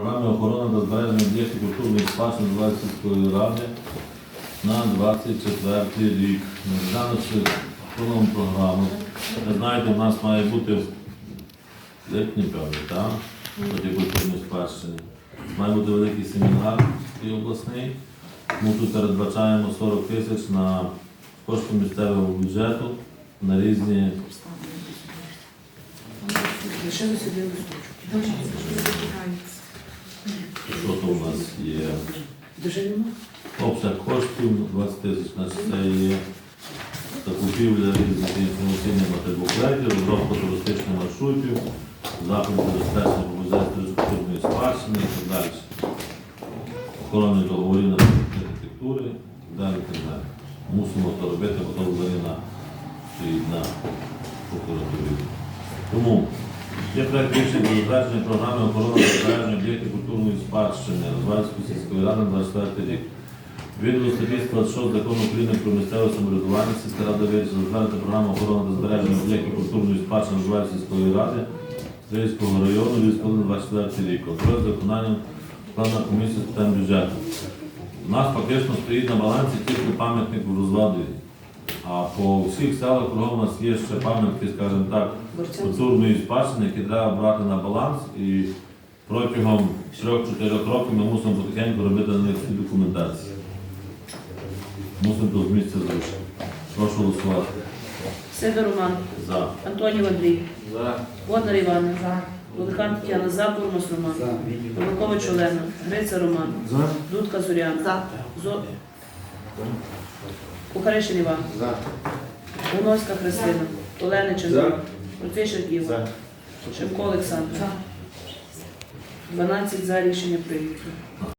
Програми охорони та збереження об'єктів культурної спадщини Луганської ради на 24 рік. Розглянувши повну програму, ви знаєте, у нас має бути в липні, певно, так? Проти культурної спадщини. Має бути великий семінар і обласний. Ми тут передбачаємо 40 тисяч на кошти місцевого бюджету на різні Лишили собі листочок. Що то у нас є. Обсяг коштів 20 тисяч на це є закупівля різних інформаційних матеріалів, розробка туристичних маршрутів, заходи забезпечення популярності культурної спадщини і так далі. Охоронні договорів на архітектури і так далі. так далі. Мусимо це робити, бо то на прокуратурі. Тому є проект рішення про затвердження програми охорони збереження об'єктів культурної спадщини Розвальської сільської ради на 24 рік. Відповідно статті 26 закону України про місцеве самоврядування сільська рада вирішила затвердити програму охорони та збереження об'єктів культурної спадщини Розвальської сільської ради Стрийського району на 24 рік. За виконанням плану комісії з питань бюджету. У нас фактично стоїть на балансі тільки пам'ятник в розладі. А по всіх селах кругом у нас є ще пам'ятки, скажімо так, культурної спадщини, які треба брати на баланс. І протягом 3-4 років ми мусимо потихеньку робити на них всі документації. Мусимо з місця зрушити. Прошу голосувати. Сидор Роман. За. Антонів Андрій. За. Водна Івана. Волохан Тетяна. За. Бурмас Роман. Павлакович Олена. Гриця Роман. Дудка Зоряна. Зо... Кухаришин Іван. Гуновська Христина. Оленичин. Протвішин Іва. Шевко Олександр. 12 за рішення прийнято.